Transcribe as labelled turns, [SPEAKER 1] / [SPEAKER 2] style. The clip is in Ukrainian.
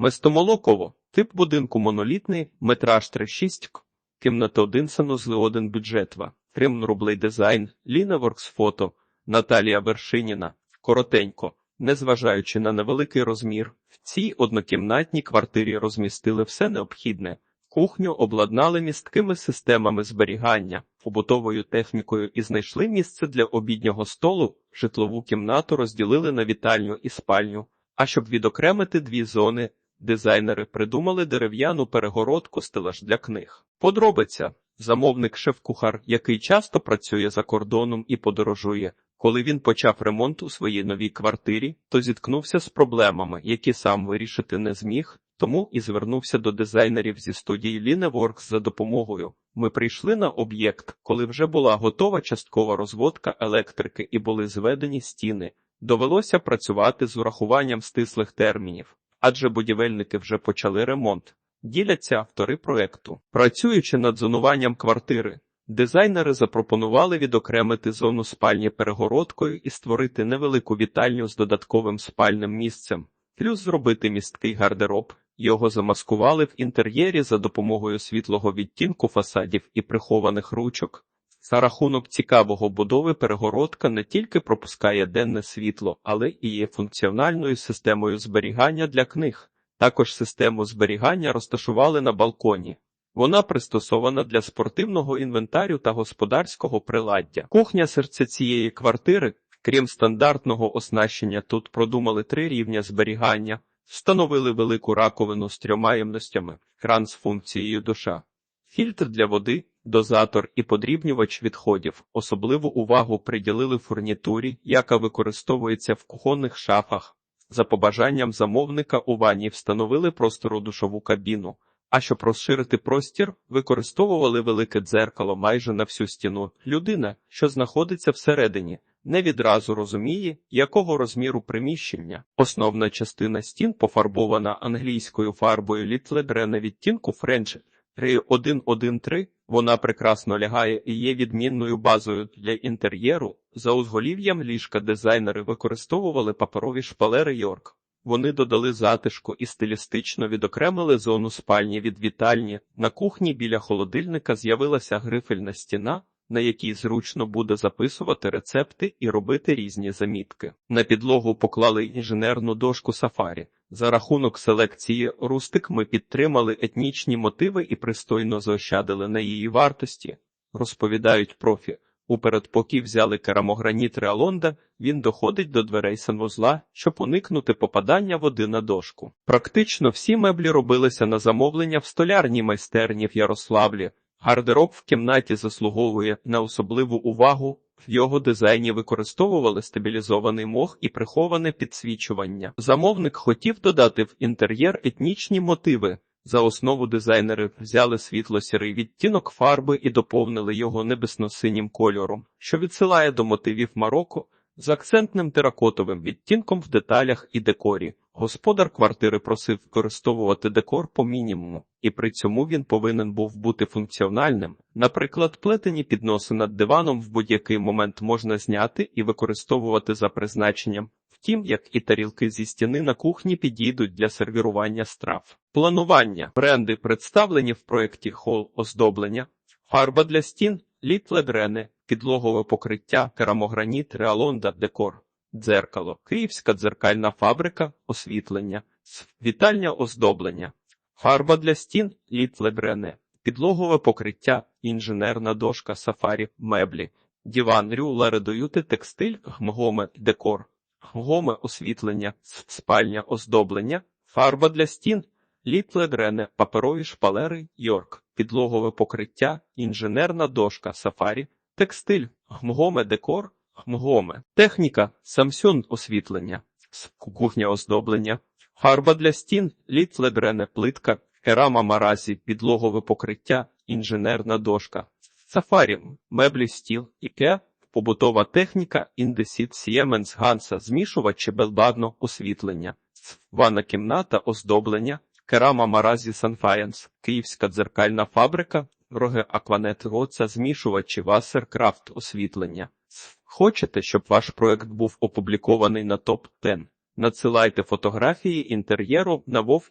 [SPEAKER 1] Местомолоково. Тип будинку монолітний, метраж 3,6, к. кімната 1, санузли 1, бюджет 2. Крим рублей дизайн, Лінаворкс фото, Наталія Вершиніна. Коротенько. Незважаючи на невеликий розмір, в цій однокімнатній квартирі розмістили все необхідне. Кухню обладнали місткими системами зберігання, побутовою технікою і знайшли місце для обіднього столу, житлову кімнату розділили на вітальню і спальню. А щоб відокремити дві зони, дизайнери придумали дерев'яну перегородку стелаж для книг. Подробиця замовник шеф-кухар, який часто працює за кордоном і подорожує. Коли він почав ремонт у своїй новій квартирі, то зіткнувся з проблемами, які сам вирішити не зміг, тому і звернувся до дизайнерів зі студії Lineworks за допомогою. Ми прийшли на об'єкт, коли вже була готова часткова розводка електрики і були зведені стіни. Довелося працювати з урахуванням стислих термінів, адже будівельники вже почали ремонт. Діляться автори проекту. Працюючи над зонуванням квартири, дизайнери запропонували відокремити зону спальні перегородкою і створити невелику вітальню з додатковим спальним місцем, плюс зробити місткий гардероб. Його замаскували в інтер'єрі за допомогою світлого відтінку фасадів і прихованих ручок. За рахунок цікавого будови перегородка не тільки пропускає денне світло, але і є функціональною системою зберігання для книг. Також систему зберігання розташували на балконі. Вона пристосована для спортивного інвентарю та господарського приладдя. Кухня серця цієї квартири, крім стандартного оснащення, тут продумали три рівня зберігання, встановили велику раковину з трьома ємностями, кран з функцією душа, фільтр для води, дозатор і подрібнювач відходів. Особливу увагу приділили фурнітурі, яка використовується в кухонних шафах. За побажанням замовника у ванні встановили простору душову кабіну. А щоб розширити простір, використовували велике дзеркало майже на всю стіну. Людина, що знаходиться всередині, не відразу розуміє, якого розміру приміщення. Основна частина стін пофарбована англійською фарбою Літледре на відтінку French 113. Вона прекрасно лягає і є відмінною базою для інтер'єру. За узголів'ям ліжка дизайнери використовували паперові шпалери Йорк. Вони додали затишку і стилістично відокремили зону спальні від вітальні. На кухні біля холодильника з'явилася грифельна стіна, на якій зручно буде записувати рецепти і робити різні замітки. На підлогу поклали інженерну дошку сафарі. За рахунок селекції рустик ми підтримали етнічні мотиви і пристойно заощадили на її вартості, розповідають профі. У передпокій взяли керамограніт Реалонда, він доходить до дверей санвузла, щоб уникнути попадання води на дошку. Практично всі меблі робилися на замовлення в столярній майстерні в Ярославлі. Гардероб в кімнаті заслуговує на особливу увагу. В його дизайні використовували стабілізований мох і приховане підсвічування. Замовник хотів додати в інтер'єр етнічні мотиви. За основу дизайнери взяли світло-сірий відтінок фарби і доповнили його небесно-синім кольором, що відсилає до мотивів Марокко з акцентним теракотовим відтінком в деталях і декорі. Господар квартири просив використовувати декор по мінімуму, і при цьому він повинен був бути функціональним. Наприклад, плетені підноси над диваном в будь-який момент можна зняти і використовувати за призначенням. Втім, як і тарілки зі стіни на кухні підійдуть для сервірування страв. Планування бренди представлені в проєкті хол оздоблення, фарба для стін, літледрене, підлогове покриття, керамограніт, реалонда, декор, дзеркало, київська дзеркальна фабрика, освітлення, вітальня оздоблення, фарба для стін, літледрене, підлогове покриття, інженерна дошка, сафарі, меблі, диван, рюла, редуюти, текстиль, гмгоме, декор. Гоме освітлення, спальня оздоблення, фарба для стін, ліпле дрене, паперові шпалери, йорк, підлогове покриття, інженерна дошка, сафарі, текстиль, гмгоме декор, гмгоме, техніка, самсюн освітлення, кухня оздоблення, фарба для стін, літле дрене, плитка, керама маразі, підлогове покриття, інженерна дошка, сафарі, меблі стіл, іке, побутова техніка, індесіт Siemens Ганса, змішувачі белбарно освітлення, ванна кімната, оздоблення, керама Маразі Санфаєнс, Київська дзеркальна фабрика, роги Акванет Роца, змішувачі Вассеркрафт освітлення. Хочете, щоб ваш проект був опублікований на топ 10 Надсилайте фотографії інтер'єру на вов